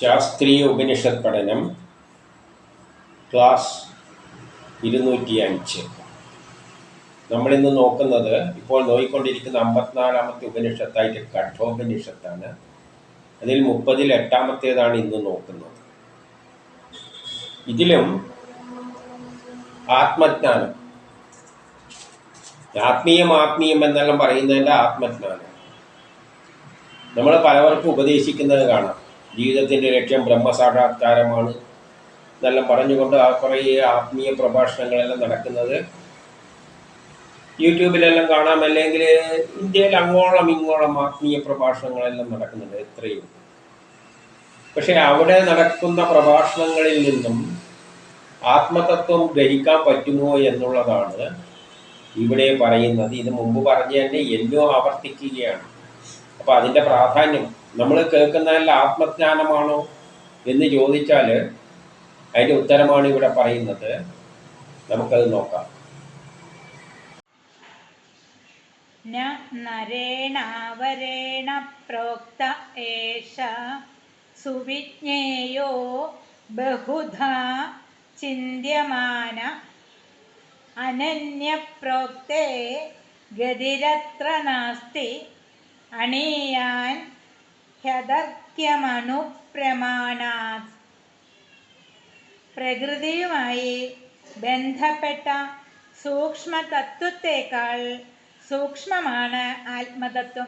ശാസ്ത്രീയ ഉപനിഷത് പഠനം ക്ലാസ് ഇരുന്നൂറ്റി അഞ്ച് നമ്മളിന്ന് നോക്കുന്നത് ഇപ്പോൾ നോയിക്കൊണ്ടിരിക്കുന്ന അമ്പത്തിനാലാമത്തെ ഉപനിഷത്തായിട്ട് കഠോപനിഷത്താണ്. അതിൽ മുപ്പതിൽ എട്ടാമത്തേതാണ് ഇന്ന് നോക്കുന്നത്. ഇതിലും ആത്മജ്ഞാനം. ആത്മീയം ആത്മീയം എന്നെല്ലാം പറയുന്നതിന്റെ ആത്മജ്ഞാനം. നമ്മൾ പലവർക്കും ഉപദേശിക്കുന്നത് കാണാം. ജീവിതത്തിന്റെ ലക്ഷ്യം ബ്രഹ്മസാക്ഷാത്കാരമാണ്. എന്നെല്ലാം പറഞ്ഞുകൊണ്ട് ആ കുറേ ആത്മീയ പ്രഭാഷണങ്ങളെല്ലാം നടക്കുന്നത്. യൂട്യൂബിലെല്ലാം കാണാം. അല്ലെങ്കിൽ ഇന്ത്യയിൽ അങ്ങോളം ഇങ്ങോളം ആത്മീയ പ്രഭാഷണങ്ങളെല്ലാം നടക്കുന്നുണ്ട് എത്രയും പക്ഷേ അവിടെ നടക്കുന്ന പ്രഭാഷണങ്ങളിൽ നിന്നും ആത്മതത്വം ഗ്രഹിക്കാൻ പറ്റുമോ എന്നുള്ളതാണ് ഇവിടെ പറയുന്നത്. ഇത് മുമ്പ് പറഞ്ഞ തന്നെ എന്നോ ആവർത്തിക്കുകയാണ്. അപ്പോൾ അതിന്റെ പ്രാധാന്യം നമ്മൾ കേൾക്കുന്നതല്ല ആത്മജ്ഞാനമാണോ എന്ന് ചോദിച്ചാൽ അതിന്റെ ഉത്തരമാണ് ഇവിടെ പറയുന്നത്. നമുക്കത് നോക്കാം. നരേണാവരേണ പ്രോക്ത ഏഷ സുവിജ്ഞേയോ ബഹുധാ ചിന്തിയമാന അനന്യപ്രോക്തേ ഗതിരത്ര നാസ്തി അണീയാൻ ഹ്യദർക്യമണുപ്രമാണാത് പ്രകൃതിയുമായി ബന്ധപ്പെട്ട സൂക്ഷ്മതത്വത്തേക്കാൾ സൂക്ഷ്മമാണ് ആത്മതത്വം.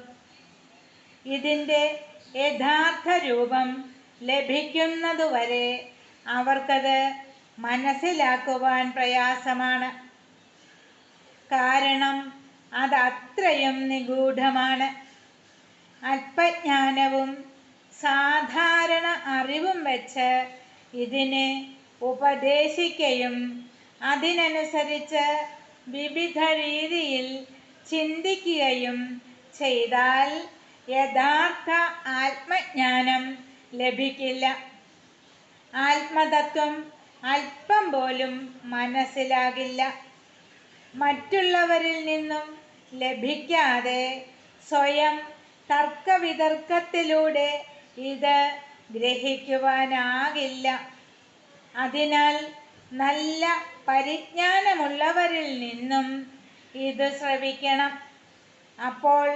ഇതിന്റെ യഥാർത്ഥ രൂപം ലഭിക്കുന്നതുവരെ അവർക്കത് മനസ്സിലാക്കുവാൻ പ്രയാസമാണ്. കാരണം അത് അത്രയും നിഗൂഢമാണ്. അല്പജ്ഞാനവും സാധാരണ അറിവും വെച്ച് ഇതിനെ ഉപദേശിക്കുകയും അതിനനുസരിച്ച് വിവിധ രീതിയിൽ ചിന്തിക്കുകയും ചെയ്താൽ യഥാർത്ഥ ആത്മജ്ഞാനം ലഭിക്കില്ല. ആത്മതത്വം അല്പം പോലും മനസ്സിലാകില്ല. മറ്റുള്ളവരിൽ നിന്നും ലഭിക്കാതെ സ്വയം തർക്കവിതർക്കത്തിലൂടെ ഇത് ഗ്രഹിക്കുവാനാകില്ല. അതിനാൽ നല്ല പരിജ്ഞാനമുള്ളവരിൽ നിന്നും ഇത് ശ്രവിക്കണം. അപ്പോൾ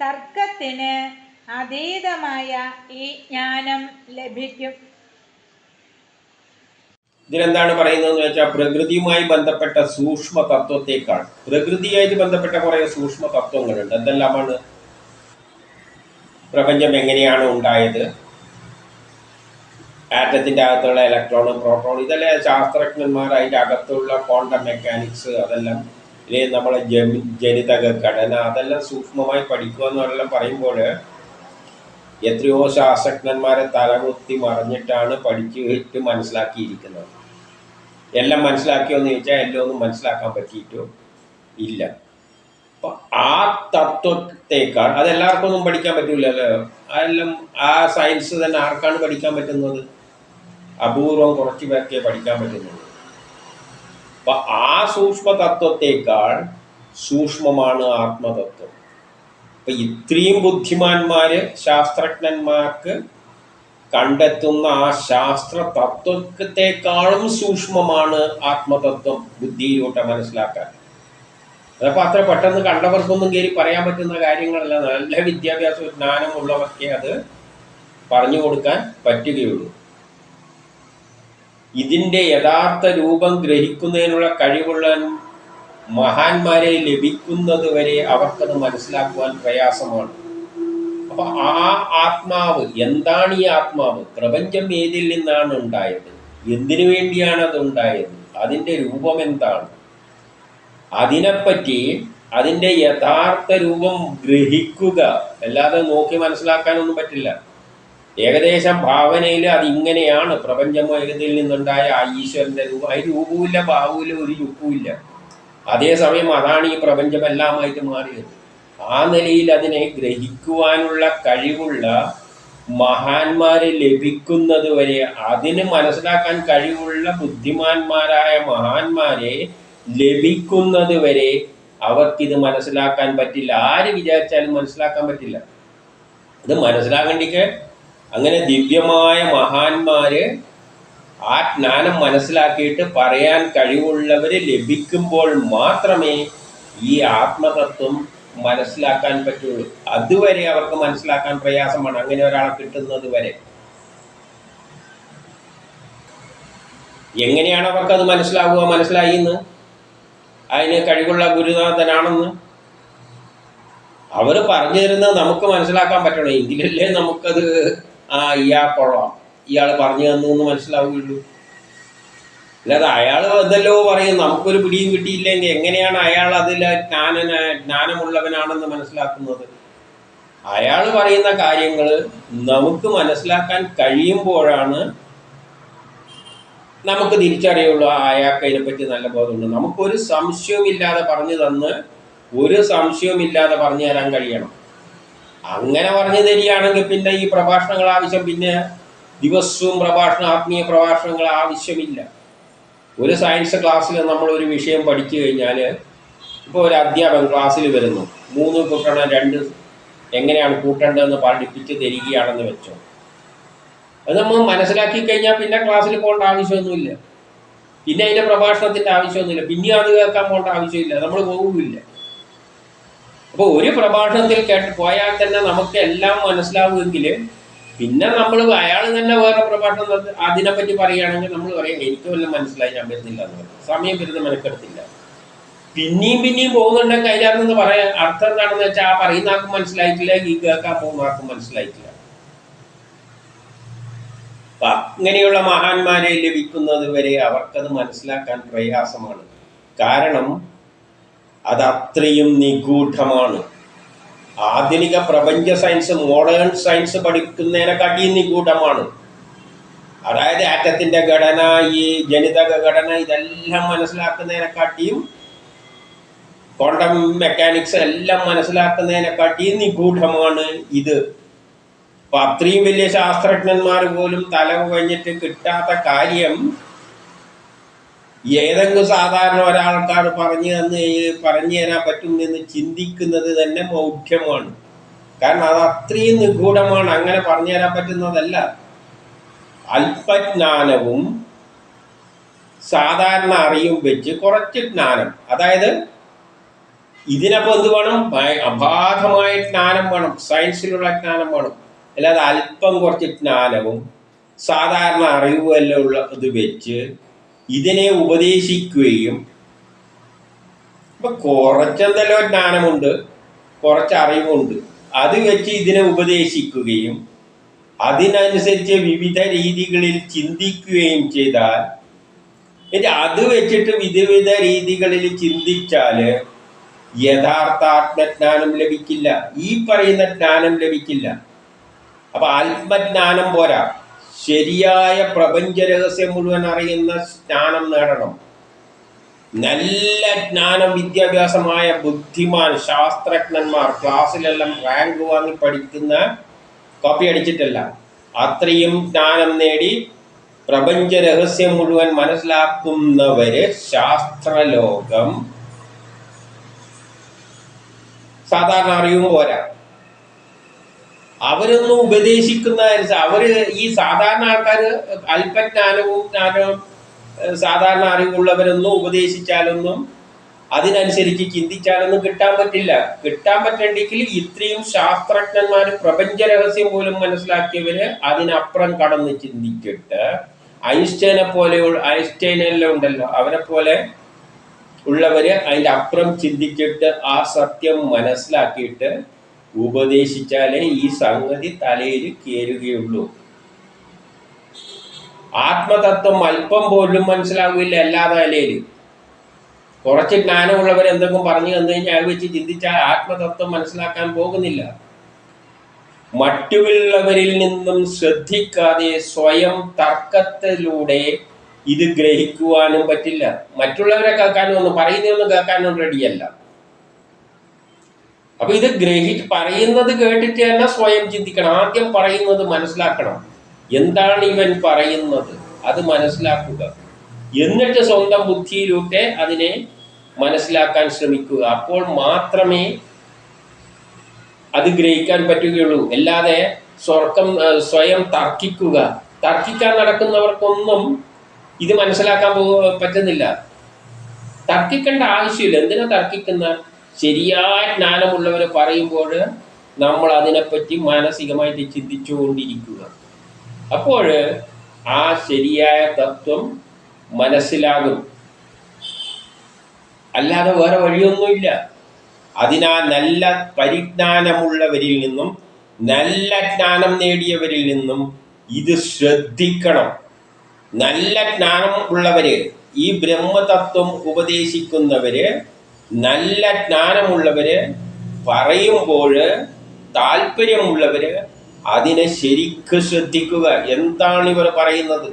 തർക്കത്തിന് അതീതമായ ഈ ജ്ഞാനം ലഭിക്കും. ഇതിലെന്താണ് പറയുന്നതെന്ന് വെച്ചാൽ പ്രകൃതിയുമായി ബന്ധപ്പെട്ട സൂക്ഷ്മ തത്വത്തെക്കാൾ പ്രകൃതിയായിട്ട് ബന്ധപ്പെട്ട കുറേ സൂക്ഷ്മ തത്വങ്ങളുണ്ട് എന്തെല്ലാമാണ് പ്രപഞ്ചം എങ്ങനെയാണ് ഉണ്ടായത്? ആറ്റത്തിന്റെ അകത്തുള്ള ഇലക്ട്രോൺ പ്രോട്ടോൺ ഇതെല്ലാം ശാസ്ത്രജ്ഞന്മാർ അതിന്റെ അകത്തുള്ള ക്വാണ്ടം മെക്കാനിക്സ് അതെല്ലാം ഇനി നമ്മളെ ജമി ജനിതക ഘടന അതെല്ലാം സൂക്ഷ്മമായി പഠിക്കുക എന്നെല്ലാം പറയുമ്പോൾ എത്രയോ ശാസ്ത്രജ്ഞന്മാരെ തലകുത്തി മറിഞ്ഞിട്ടാണ് പഠിച്ചു വെച്ച് മനസ്സിലാക്കിയിരിക്കുന്നത്. എല്ലാം മനസ്സിലാക്കിയോ എന്ന് ചോദിച്ചാൽ എല്ലാം ഒന്നും മനസ്സിലാക്കാൻ പറ്റിയിട്ടോ ഇല്ല. ആ തത്വത്തേക്കാൾ അതെല്ലാവർക്കും ഒന്നും പഠിക്കാൻ പറ്റൂലല്ലോ. അതെല്ലാം ആ സയൻസ് തന്നെ ആർക്കാണ് പഠിക്കാൻ പറ്റുന്നത്? അപൂർവം കുറച്ച് പേർക്കേ പഠിക്കാൻ പറ്റുന്നുള്ളൂ. അപ്പൊ ആ സൂക്ഷ്മ തത്വത്തേക്കാൾ സൂക്ഷ്മമാണ് ആത്മതത്വം. അപ്പൊ ഇത്രയും ബുദ്ധിമാന്മാര് ശാസ്ത്രജ്ഞന്മാർക്ക് കണ്ടെത്തുന്ന ആ ശാസ്ത്ര തത്വത്തെക്കാളും സൂക്ഷ്മമാണ് ആത്മതത്വം ബുദ്ധിയിലൂടെ മനസ്സിലാക്കാൻ. അതപ്പോൾ അത്ര പെട്ടെന്ന് കണ്ടവർക്കൊന്നും കയറി പറയാൻ പറ്റുന്ന കാര്യങ്ങളല്ല. നല്ല വിദ്യാഭ്യാസ ജ്ഞാനമുള്ളവർക്കേ അത് പറഞ്ഞു കൊടുക്കാൻ പറ്റുകയുള്ളൂ. ഇതിന്റെ യഥാർത്ഥ രൂപം ഗ്രഹിക്കുന്നതിനുള്ള കഴിവുള്ള മഹാന്മാരെ ലഭിക്കുന്നത് വരെ അവർക്കത് മനസ്സിലാക്കുവാൻ പ്രയാസമാണ്. അപ്പൊ ആ ആത്മാവ് എന്താണ് ഈ ആത്മാവ്? പ്രപഞ്ചം ഏതിൽ നിന്നാണ് ഉണ്ടായത്? എന്തിനു വേണ്ടിയാണ് അത് ഉണ്ടായത് അതിന്റെ രൂപം എന്താണ് അതിനെപ്പറ്റി അതിന്റെ യഥാർത്ഥ രൂപം ഗ്രഹിക്കുക. അല്ലാതെ നോക്കി മനസ്സിലാക്കാനൊന്നും പറ്റില്ല. ഏകദേശം ഭാവനയിൽ അത് ഇങ്ങനെയാണ് പ്രപഞ്ചം നിന്നുണ്ടായ ആ ഈശ്വരന്റെ രൂപം. അതിന് രൂപവുമില്ല ഭാവവുമില്ല ഒരു യുക്കുമില്ല അതേസമയം അതാണ് ഈ പ്രപഞ്ചമെല്ലാമായിട്ട് മാറിയത്. ആ നിലയിൽ അതിനെ ഗ്രഹിക്കുവാനുള്ള കഴിവുള്ള മഹാന്മാരെ ലഭിക്കുന്നത് വരെ അതിന് മനസ്സിലാക്കാൻ കഴിവുള്ള ബുദ്ധിമാന്മാരായ മഹാന്മാരെ ലഭിക്കുന്നത് വരെ അവർക്കിത് മനസ്സിലാക്കാൻ പറ്റില്ല. ആര് വിചാരിച്ചാലും മനസ്സിലാക്കാൻ പറ്റില്ല. ഇത് മനസ്സിലാകണ്ടിക്ക് അങ്ങനെ ദിവ്യമായ മഹാന്മാര് ആ ജ്ഞാനം മനസ്സിലാക്കിയിട്ട് പറയാൻ കഴിവുള്ളവര് ലഭിക്കുമ്പോൾ മാത്രമേ ഈ ആത്മതത്വം മനസ്സിലാക്കാൻ പറ്റുള്ളൂ. അതുവരെ അവർക്ക് മനസ്സിലാക്കാൻ പ്രയാസമാണ്. അങ്ങനെ ഒരാളെ കിട്ടുന്നത് വരെ. എങ്ങനെയാണ് അവർക്കത് മനസ്സിലാവുക മനസ്സിലായി എന്ന് അതിന് കഴിവുള്ള ഗുരുനാഥനാണെന്ന് അവർ പറഞ്ഞു തരുന്നത് നമുക്ക് മനസ്സിലാക്കാൻ പറ്റണം. എങ്കിലല്ലേ നമുക്കത് ആ ഇയാൾ കൊള്ളാം. ഇയാൾ പറഞ്ഞു തന്നു എന്ന് മനസ്സിലാവുകയുള്ളൂ. അല്ലാതെ അയാൾ എന്തല്ലോ പറയും നമുക്കൊരു പിടിയും കിട്ടിയില്ലെങ്കിൽ എങ്ങനെയാണ് അയാൾ അതിൽ ജ്ഞാനന ജ്ഞാനമുള്ളവനാണെന്ന് മനസ്സിലാക്കുന്നത്? അയാൾ പറയുന്ന കാര്യങ്ങൾ നമുക്ക് മനസ്സിലാക്കാൻ കഴിയുമ്പോഴാണ് നമുക്ക് തിരിച്ചറിയുള്ളൂ ആ അയാൾക്ക് അതിനെപ്പറ്റി നല്ല ബോധമുണ്ട്. നമുക്കൊരു സംശയവുമില്ലാതെ പറഞ്ഞു തന്ന് ഒരു സംശയവുമില്ലാതെ പറഞ്ഞു തരാൻ കഴിയണം. അങ്ങനെ പറഞ്ഞു തരികയാണെങ്കിൽ പിന്നെ ഈ പ്രഭാഷണങ്ങൾ ആവശ്യം പിന്നെ ദിവസവും പ്രഭാഷണം ആത്മീയ പ്രഭാഷണങ്ങൾ ആവശ്യമില്ല. ഒരു സയൻസ് ക്ലാസ്സിൽ നമ്മൾ ഒരു വിഷയം പഠിച്ചു കഴിഞ്ഞാൽ ഇപ്പോൾ ഒരു അധ്യാപകൻ ക്ലാസ്സിൽ വരുന്നു. മൂന്ന് കൂട്ടണം രണ്ട് എങ്ങനെയാണ് കൂട്ടേണ്ടതെന്ന് പഠിപ്പിച്ച് തരികയാണെന്ന് വെച്ചോ. അത് നമ്മൾ മനസ്സിലാക്കി കഴിഞ്ഞാൽ പിന്നെ ക്ലാസ്സിൽ പോകേണ്ട ആവശ്യമൊന്നുമില്ല. പിന്നെ അതിന്റെ പ്രഭാഷണത്തിന്റെ ആവശ്യമൊന്നുമില്ല. പിന്നെ അത് കേൾക്കാൻ പോകേണ്ട ആവശ്യമില്ല. നമ്മൾ പോകുമില്ല അപ്പോൾ ഒരു പ്രഭാഷണത്തിൽ കേട്ട് പോയാൽ തന്നെ നമുക്ക് എല്ലാം മനസ്സിലാവുമെങ്കിൽ പിന്നെ നമ്മൾ അയാൾ തന്നെ വേറെ പ്രഭാഷണം അതിനെപ്പറ്റി പറയുകയാണെങ്കിൽ നമ്മൾ പറയാം എനിക്ക് വല്ല മനസ്സിലായി ഞാൻ വരുന്നില്ല എന്ന് പറയും. സമയം വരുന്ന മെനക്കെടുത്തില്ല. പിന്നെയും പിന്നെയും പോകുന്നുണ്ടെങ്കിൽ അതിനകത്ത് പറയാൻ അർത്ഥം എന്താണെന്ന് വെച്ചാൽ ആ പറയുന്ന ആർക്കും മനസ്സിലായിട്ടില്ല ഈ കേൾക്കാൻ പോകുന്ന ആർക്കും മനസ്സിലായിട്ടില്ല. അപ്പൊ അങ്ങനെയുള്ള മഹാന്മാരെ ലഭിക്കുന്നത് വരെ അവർക്കത് മനസ്സിലാക്കാൻ പ്രയാസമാണ്. കാരണം അത് അത്രയും നിഗൂഢമാണ്. ആധുനിക പ്രപഞ്ച സയൻസ് മോഡേൺ സയൻസ് പഠിക്കുന്നതിനെക്കാട്ടിയും നിഗൂഢമാണ്. അതായത് ആറ്റത്തിന്റെ ഘടന ഈ ജനിതക ഘടന ഇതെല്ലാം മനസ്സിലാക്കുന്നതിനെക്കാട്ടിയും ക്വാണ്ടം മെക്കാനിക്സ് എല്ലാം മനസ്സിലാക്കുന്നതിനെക്കാട്ടിയും നിഗൂഢമാണ് ഇത്. അപ്പൊ അത്രയും വലിയ ശാസ്ത്രജ്ഞന്മാർ പോലും തല കഴിഞ്ഞിട്ട് കിട്ടാത്ത കാര്യം ഏതെങ്കിലും സാധാരണ ഒരാൾക്കാർ പറഞ്ഞു തന്ന് പറഞ്ഞു തരാൻ പറ്റും എന്ന് ചിന്തിക്കുന്നത് തന്നെ മൗഢ്യമാണ് കാരണം അത് അത്രയും നിഗൂഢമാണ്. അങ്ങനെ പറഞ്ഞു തരാൻ പറ്റുന്നതല്ല. അല്പജ്ഞാനവും സാധാരണ അറിയും വെച്ച് കുറച്ച് ജ്ഞാനം. അതായത് ഇതിനപ്പോൾ എന്ത് വേണം? അബാധമായ ജ്ഞാനം വേണം. സയൻസിലുള്ള ജ്ഞാനം വേണം. അല്ലാതെ അല്പം കുറച്ച് ജ്ഞാനവും സാധാരണ അറിവുമെല്ലാം ഉള്ള ഇത് വെച്ച് ഇതിനെ ഉപദേശിക്കുകയും ഇപ്പൊ കുറച്ചെന്തല്ലോ ജ്ഞാനമുണ്ട് കുറച്ച് അറിവുണ്ട് അത് വെച്ച് ഇതിനെ ഉപദേശിക്കുകയും അതിനനുസരിച്ച് വിവിധ രീതികളിൽ ചിന്തിക്കുകയും ചെയ്താൽ എന്നിട്ട് അത് വെച്ചിട്ട് വിവിധ രീതികളിൽ ചിന്തിച്ചാൽ യഥാർത്ഥ ആത്മജ്ഞാനം ലഭിക്കില്ല. ഈ പറയുന്ന ജ്ഞാനം ലഭിക്കില്ല. അപ്പൊ ആത്മജ്ഞാനം പോരാ. ശരിയായ പ്രപഞ്ച രഹസ്യം മുഴുവൻ അറിയുന്ന ജ്ഞാനം നേടണം. നല്ല ജ്ഞാനം വിദ്യാഭ്യാസമായ ബുദ്ധിമാൻ ശാസ്ത്രജ്ഞന്മാർ ക്ലാസ്സിലെല്ലാം റാങ്ക് വാങ്ങി പഠിക്കുന്ന കോപ്പി അടിച്ചിട്ടല്ല. അത്രയും ജ്ഞാനം നേടി പ്രപഞ്ച രഹസ്യം മുഴുവൻ മനസ്സിലാക്കുന്നവര് ശാസ്ത്രലോകം സാധാരണ അറിയും പോരാ. അവരൊന്നും ഉപദേശിക്കുന്ന അവർ ഈ സാധാരണ ആൾക്കാർ അല്പജ്ഞാനവും ജ്ഞാനവും സാധാരണ അറിവുള്ളവരൊന്നും ഉപദേശിച്ചാലൊന്നും അതിനനുസരിച്ച് ചിന്തിച്ചാലൊന്നും കിട്ടാൻ പറ്റില്ല. കിട്ടാൻ പറ്റണ്ടെങ്കിൽ ഇത്രയും ശാസ്ത്രജ്ഞന്മാർ പ്രപഞ്ച രഹസ്യം പോലും മനസ്സിലാക്കിയവര് അതിനപ്പുറം കടന്ന് ചിന്തിച്ചിട്ട് ഐൻസ്റ്റൈനെ പോലെ ഐൻസ്റ്റൈനെല്ലാം ഉണ്ടല്ലോ. അവരെ പോലെ ഉള്ളവര് അതിന്റെ അപ്പുറം ചിന്തിച്ചിട്ട് ആ സത്യം മനസ്സിലാക്കിയിട്ട് ഉപദേശിച്ചാലേ ഈ സംഗതി തലയിൽ കയറുകയുള്ളൂ ആത്മതത്വം അല്പം പോലും മനസ്സിലാവില്ല എല്ലാ നിലയിൽ കുറച്ച് ജ്ഞാനമുള്ളവർ എന്തെങ്കിലും പറഞ്ഞു തന്നു കഴിഞ്ഞാൽ അത് വെച്ച് ചിന്തിച്ചാൽ ആത്മതത്വം മനസ്സിലാക്കാൻ പോകുന്നില്ല. മറ്റുള്ളവരിൽ നിന്നും ശ്രദ്ധിക്കാതെ സ്വയം തർക്കത്തിലൂടെ ഇത് ഗ്രഹിക്കുവാനും പറ്റില്ല. മറ്റുള്ളവരെ കേൾക്കാനും ഒന്നും പറയുന്നതൊന്നും കേൾക്കാനും റെഡിയല്ല. അപ്പൊ ഇത് ഗ്രഹി പറയുന്നത് കേട്ടിട്ട് തന്നെ സ്വയം ചിന്തിക്കണം. ആദ്യം പറയുന്നത് മനസ്സിലാക്കണം. എന്താണ് ഇവൻ പറയുന്നത്? അത് മനസ്സിലാക്കുക. എന്നിട്ട് സ്വന്തം ബുദ്ധിയിലൂടെ അതിനെ മനസ്സിലാക്കാൻ ശ്രമിക്കുക. അപ്പോൾ മാത്രമേ അത് ഗ്രഹിക്കാൻ പറ്റുകയുള്ളൂ. അല്ലാതെ സ്വർക്കം സ്വയം തർക്കിക്കുക. തർക്കിക്കാൻ നടക്കുന്നവർക്കൊന്നും ഇത് മനസ്സിലാക്കാൻ പറ്റുന്നില്ല. തർക്കിക്കേണ്ട ആവശ്യമില്ല. എന്തിനാ തർക്കിക്കുന്ന? ശരിയായ ജ്ഞാനമുള്ളവർ പറയുമ്പോൾ നമ്മൾ അതിനെപ്പറ്റി മാനസികമായിട്ട് ചിന്തിച്ചുകൊണ്ടിരിക്കുക. അപ്പോൾ ആ ശരിയായ തത്വം മനസ്സിലാകും. അല്ലാതെ വേറെ വഴിയൊന്നുമില്ല. അതിനാ നല്ല പരിജ്ഞാനമുള്ളവരിൽ നിന്നും നല്ല ജ്ഞാനം നേടിയവരിൽ നിന്നും ഇത് ശ്രദ്ധിക്കണം. നല്ല ജ്ഞാനം ഉള്ളവര് ഈ ബ്രഹ്മതത്വം ഉപദേശിക്കുന്നവര് നല്ല ജ്ഞാനമുള്ളവര് പറയുമ്പോൾ താല്പര്യമുള്ളവര് അതിനെ ശരിക്ക് ശ്രദ്ധിക്കുക. എന്താണ് ഇവർ പറയുന്നത്?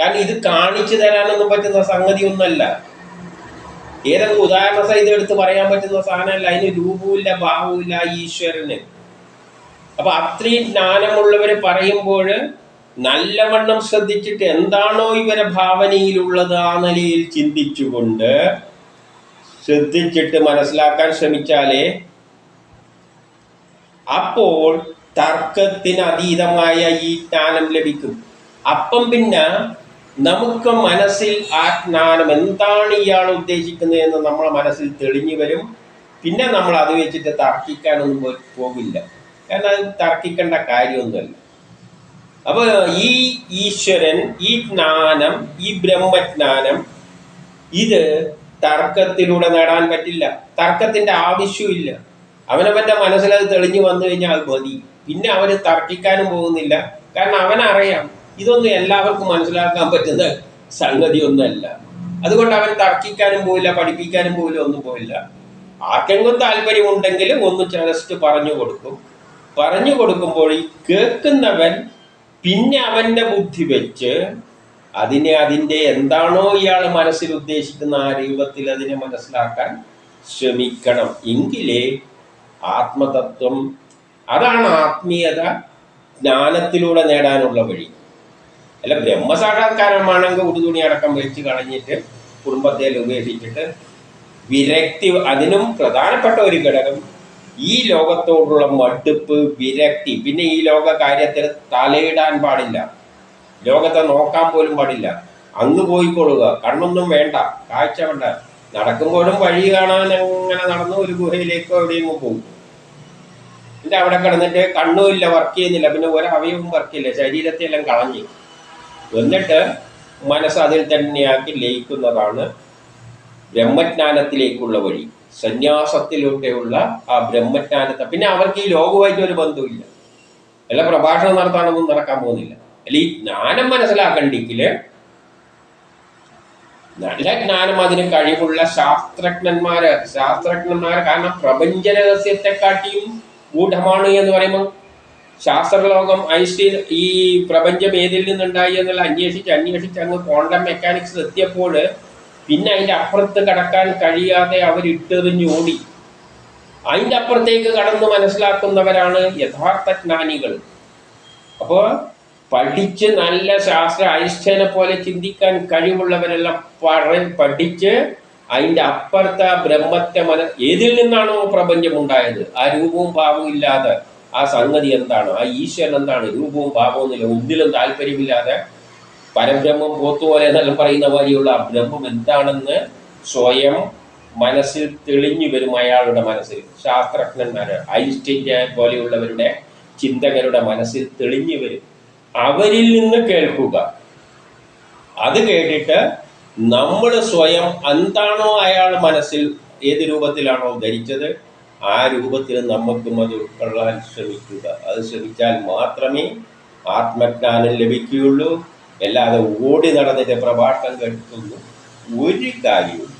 കാരണം ഇത് കാണിച്ചു തരാനൊന്നും പറ്റുന്ന സംഗതിയൊന്നല്ല ഏതൊക്കെ ഉദാഹരണ സഹിതം എടുത്ത് പറയാൻ പറ്റുന്ന സാധനമല്ല. അതിന് രൂപവുമില്ല ഭാവവുമില്ല ഈശ്വരന്. അപ്പൊ അത്രയും ജ്ഞാനമുള്ളവര് പറയുമ്പോൾ നല്ലവണ്ണം ശ്രദ്ധിച്ചിട്ട് എന്താണോ ഇവരെ ഭാവനയിലുള്ളത് ആ നിലയിൽ ചിന്തിച്ചുകൊണ്ട് ശ്രദ്ധിച്ചിട്ട് മനസ്സിലാക്കാൻ ശ്രമിച്ചാലേ അപ്പോൾ തർക്കത്തിന് അതീതമായ ഈ ജ്ഞാനം ലഭിക്കും. അപ്പം പിന്നെ നമുക്ക് മനസ്സിൽ ആ ജ്ഞാനം എന്താണ് ഇയാൾ ഉദ്ദേശിക്കുന്നത് എന്ന് നമ്മളെ മനസ്സിൽ തെളിഞ്ഞു വരും. പിന്നെ നമ്മൾ അത് വെച്ചിട്ട് തർക്കിക്കാനൊന്നും പോകില്ല. കാരണം അത് തർക്കിക്കേണ്ട കാര്യമൊന്നുമല്ല. അപ്പോൾ ഈ ഈശ്വരൻ ഈ ജ്ഞാനം ഈ ബ്രഹ്മജ്ഞാനം ഇത് തർക്കത്തിലൂടെ നേടാൻ പറ്റില്ല. തർക്കത്തിന്റെ ആവശ്യമില്ല അവനവന്റെ മനസ്സിലത് തെളിഞ്ഞു വന്നു കഴിഞ്ഞാൽ അത് മതി. പിന്നെ അവന് തർക്കിക്കാനും പോകുന്നില്ല. കാരണം അവനറിയാം ഇതൊന്നും എല്ലാവർക്കും മനസ്സിലാക്കാൻ പറ്റുന്ന സംഗതിയൊന്നുമല്ല. അതുകൊണ്ട് അവൻ തർക്കിക്കാനും പോയില്ല പഠിപ്പിക്കാനും പോയില്ല ഒന്നും പോയില്ല ആർക്കെങ്കിലും താല്പര്യമുണ്ടെങ്കിൽ ഒന്ന് ജസ്റ്റ് പറഞ്ഞു കൊടുക്കും. പറഞ്ഞു കൊടുക്കുമ്പോൾ ഈ കേൾക്കുന്നവൻ പിന്നെ അവന്റെ ബുദ്ധി വെച്ച് അതിനെ അതിന്റെ എന്താണോ ഇയാൾ മനസ്സിൽ ഉദ്ദേശിക്കുന്ന ആ രൂപത്തിൽ അതിനെ മനസ്സിലാക്കാൻ ശ്രമിക്കണം. എങ്കിലേ ആത്മതത്വം അതാണ് ആത്മീയത ജ്ഞാനത്തിലൂടെ നേടാനുള്ള വഴി. അല്ല ബ്രഹ്മസാക്ഷാത്കാരമാണെങ്കിൽ ഉടുതുണി അടക്കം വെച്ച് കളഞ്ഞിട്ട് കുടുംബത്തെ ഉപേക്ഷിച്ചിട്ട് വിരക്തി അതിനും പ്രധാനപ്പെട്ട ഒരു ഘടകം ഈ ലോകത്തോടുള്ള മടുപ്പ് വിരക്തി. പിന്നെ ഈ ലോക കാര്യത്തിൽ തലയിടാൻ പാടില്ല. ലോകത്തെ നോക്കാൻ പോലും പാടില്ല. അങ്ങ് പോയിക്കൊള്ളുക. കണ്ണൊന്നും വേണ്ട. കാഴ്ച വേണ്ട നടക്കുമ്പോഴും വഴി കാണാൻ അങ്ങനെ നടന്നു? ഒരു ഗുഹയിലേക്കോ എവിടെയെങ്കിലും പോകും. പിന്നെ അവിടെ കിടന്നിട്ട് കണ്ണുമില്ല വർക്ക് ചെയ്യുന്നില്ല. പിന്നെ ഒരു അവയവും വർക്ക് ചെയ്യില്ല ശരീരത്തെ എല്ലാം കളഞ്ഞു. എന്നിട്ട് മനസ്സ് അതിൽ തന്നെയാക്കി ലയിക്കുന്നതാണ് ബ്രഹ്മജ്ഞാനത്തിലേക്കുള്ള വഴി. സന്യാസത്തിലൂടെയുള്ള ആ ബ്രഹ്മജ്ഞാനത്തെ. പിന്നെ അവർക്ക് ഈ ലോകമായിട്ട് ഒരു ബന്ധമില്ല അല്ല പ്രഭാഷണം നടത്താനൊന്നും നടക്കാൻ പോകുന്നില്ല. അല്ല ഈ ജ്ഞാനം മനസ്സിലാക്കണ്ടെങ്കിൽ നല്ല ജ്ഞാനം അതിന് കഴിവുള്ള ശാസ്ത്രജ്ഞന്മാര് ശാസ്ത്രജ്ഞന്മാര് കാരണം പ്രപഞ്ച രഹസ്യത്തെക്കാട്ടിയും ഗൂഢമാണ് എന്ന് പറയുമ്പോൾ ശാസ്ത്രലോകം ഐൻസ്റ്റീൻ ഈ പ്രപഞ്ചം ഏതിൽ നിന്നുണ്ടായി എന്നുള്ള അന്വേഷിച്ച് അന്വേഷിച്ച് അങ്ങ് ക്വാണ്ടം മെക്കാനിക്സ് എത്തിയപ്പോൾ പിന്നെ അതിന്റെ അപ്പുറത്ത് കടക്കാൻ കഴിയാതെ അവർ ഇട്ടെറിഞ്ഞ് ഓടി. അതിന്റെ അപ്പുറത്തേക്ക് കടന്ന് മനസ്സിലാക്കുന്നവരാണ് യഥാർത്ഥ ജ്ഞാനികൾ. അപ്പോൾ പഠിച്ച് നല്ല ശാസ്ത്ര ഐൻസ്റ്റൈനെ പോലെ ചിന്തിക്കാൻ കഴിവുള്ളവരെല്ലാം പറ പഠിച്ച് അതിന്റെ അപ്പുറത്തെ ബ്രഹ്മത്തെ മന ഏതിൽ നിന്നാണോ പ്രപഞ്ചം ഉണ്ടായത് ആ രൂപവും ഭാവവും ഇല്ലാതെ ആ സംഗതി എന്താണ്? ആ ഈശ്വരൻ എന്താണ്? രൂപവും ഭാവവും ഇല്ല ഒന്നിലും താല്പര്യമില്ലാതെ പരബ്രഹ്മം പോത്തുപോലെ എന്നെല്ലാം പറയുന്ന പോലെയുള്ള ആ ബ്രഹ്മം എന്താണെന്ന് സ്വയം മനസ്സിൽ തെളിഞ്ഞു വരും അയാളുടെ മനസ്സിൽ. ശാസ്ത്രജ്ഞന്മാര് ഐൻസ്റ്റൈന്റെ പോലെയുള്ളവരുടെ ചിന്തകരുടെ മനസ്സിൽ തെളിഞ്ഞു വരും. അവരിൽ നിന്ന് കേൾക്കുക. അത് കേട്ടിട്ട് നമ്മൾ സ്വയം എന്താണോ അയാൾ മനസ്സിൽ ഏത് രൂപത്തിലാണോ ധരിച്ചത് ആ രൂപത്തിൽ നമുക്കും അത് ഉൾക്കൊള്ളാൻ ശ്രമിക്കുക. അത് ശ്രമിച്ചാൽ മാത്രമേ ആത്മജ്ഞാനം ലഭിക്കുകയുള്ളൂ. അല്ലാതെ ഓടി നടന്നിട്ട് പ്രഭാഷണം കേൾക്കുന്നു. ഒരു കാര്യവും